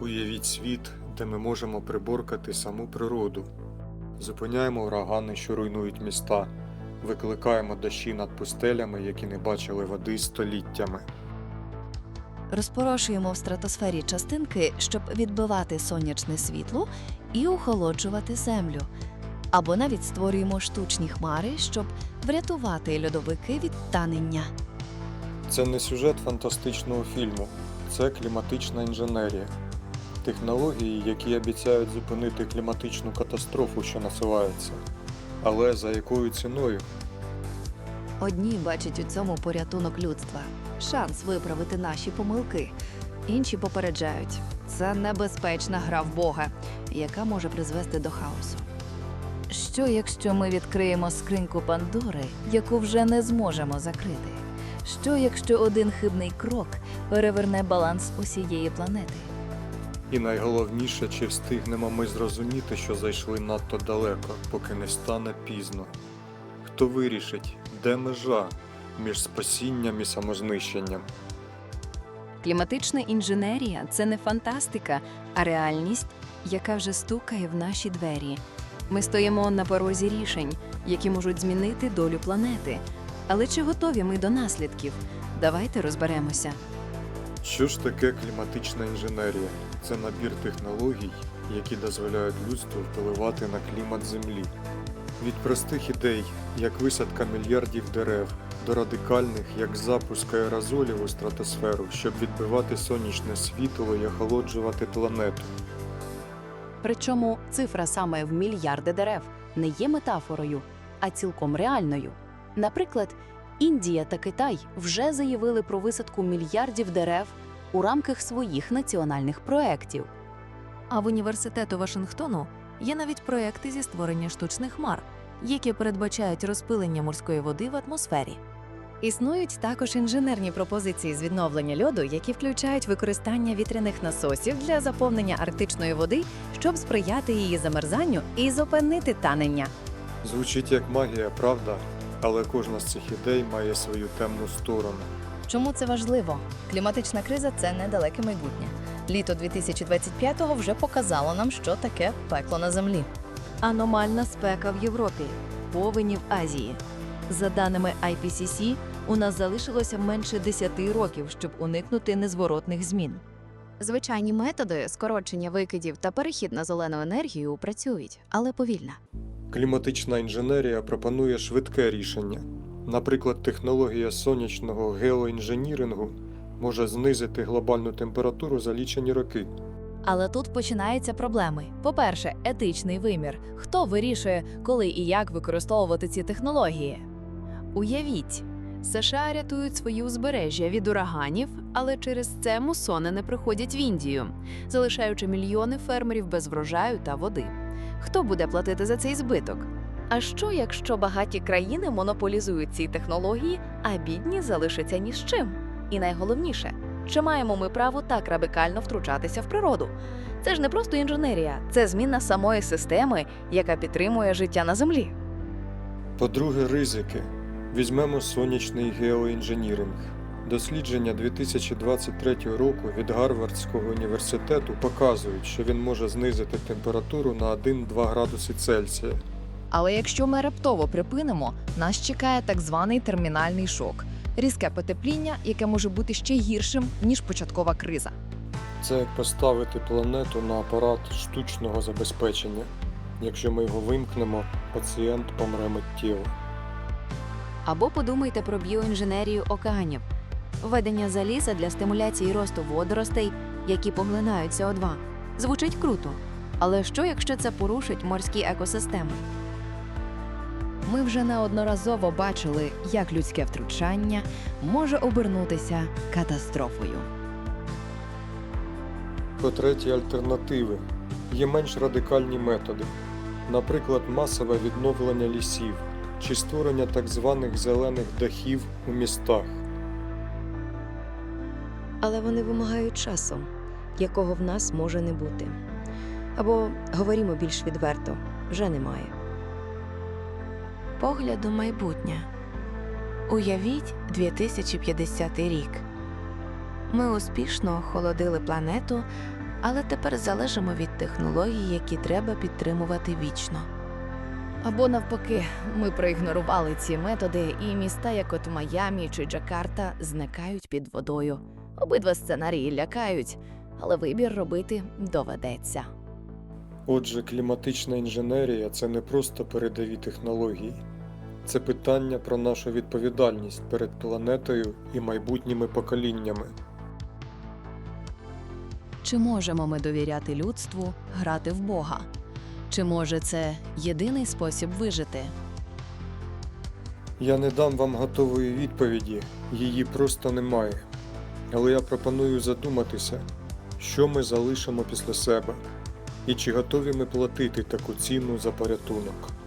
Уявіть світ, де ми можемо приборкати саму природу. Зупиняємо урагани, що руйнують міста, викликаємо дощі над пустелями, які не бачили води століттями. Розпорошуємо в стратосфері частинки, щоб відбивати сонячне світло і охолоджувати землю. Або навіть створюємо штучні хмари, щоб врятувати льодовики від танення. Це не сюжет фантастичного фільму, це кліматична інженерія. Технології, які обіцяють зупинити кліматичну катастрофу, що насувається. Але за якою ціною? Одні бачать у цьому порятунок людства, шанс виправити наші помилки. Інші попереджають це небезпечна гра в Бога, яка може призвести до хаосу. Що якщо ми відкриємо скриньку Пандори, яку вже не зможемо закрити? Що якщо один хибний крок переверне баланс усієї планети? І найголовніше, чи встигнемо ми зрозуміти, що зайшли надто далеко, поки не стане пізно. Хто вирішить, де межа між спасінням і самознищенням? Кліматична інженерія це не фантастика, а реальність, яка вже стукає в наші двері. Ми стоїмо на порозі рішень, які можуть змінити долю планети. Але чи готові ми до наслідків? Давайте розберемося. Що ж таке кліматична інженерія? Це набір технологій, які дозволяють людству впливати на клімат Землі. Від простих ідей, як висадка мільярдів дерев, до радикальних, як запуск аерозолів у стратосферу, щоб відбивати сонячне світло і охолоджувати планету. Причому цифра саме в мільярди дерев не є метафорою, а цілком реальною. Наприклад, Індія та Китай вже заявили про висадку мільярдів дерев у рамках своїх національних проєктів. А в університету Вашингтону є навіть проекти зі створення штучних хмар, які передбачають розпилення морської води в атмосфері. Існують також інженерні пропозиції з відновлення льоду, які включають використання вітряних насосів для заповнення арктичної води, щоб сприяти її замерзанню і зупинити танення. Звучить як магія, правда? Але кожна з цих ідей має свою темну сторону. Чому це важливо? Кліматична криза це недалеке майбутнє. Літо 2025-го вже показало нам, що таке пекло на землі. Аномальна спека в Європі, повені в Азії. За даними IPCC, у нас залишилося менше 10 років, щоб уникнути незворотних змін. Звичайні методи скорочення викидів та перехід на зелену енергію працюють, але повільно. Кліматична інженерія пропонує швидке рішення. Наприклад, технологія сонячного геоінженірингу може знизити глобальну температуру за лічені роки. Але тут починаються проблеми. По-перше, етичний вимір. Хто вирішує, коли і як використовувати ці технології? Уявіть, США рятують свої узбережжя від ураганів, але через це мусони не приходять в Індію, залишаючи мільйони фермерів без врожаю та води. Хто буде платити за цей збиток? А що, якщо багаті країни монополізують ці технології, а бідні залишаться ні з чим? І найголовніше, чи маємо ми право так радикально втручатися в природу? Це ж не просто інженерія, це зміна самої системи, яка підтримує життя на землі. По-друге, ризики. Візьмемо сонячний геоінженіринг. Дослідження 2023 року від Гарвардського університету показують, що він може знизити температуру на 1-2 градуси Цельсія. Але якщо ми раптово припинимо, нас чекає так званий термінальний шок різке потепління, яке може бути ще гіршим ніж початкова криза. Це як поставити планету на апарат штучного забезпечення. Якщо ми його вимкнемо, пацієнт помре миттєво. Або подумайте про біоінженерію океанів, введення заліза для стимуляції росту водоростей, які поглинають СО2. Звучить круто. Але що, якщо це порушить морські екосистеми? Ми вже неодноразово бачили, як людське втручання може обернутися катастрофою. По-третє, альтернативи. Є менш радикальні методи, наприклад, масове відновлення лісів чи створення так званих зелених дахів у містах. Але вони вимагають часу, якого в нас може не бути. Або говоримо більш відверто, вже немає. Погляд у майбутнє. Уявіть 2050 рік. Ми успішно охолодили планету, але тепер залежимо від технологій, які треба підтримувати вічно. Або навпаки, ми проігнорували ці методи, і міста, як от Майамі чи Джакарта, зникають під водою. Обидва сценарії лякають, але вибір робити доведеться. Отже, кліматична інженерія це не просто передові технології, це питання про нашу відповідальність перед планетою і майбутніми поколіннями. Чи можемо ми довіряти людству, грати в Бога? Чи може це єдиний спосіб вижити? Я не дам вам готової відповіді, її просто немає. Але я пропоную задуматися, що ми залишимо після себе, і чи готові ми платити таку ціну за порятунок.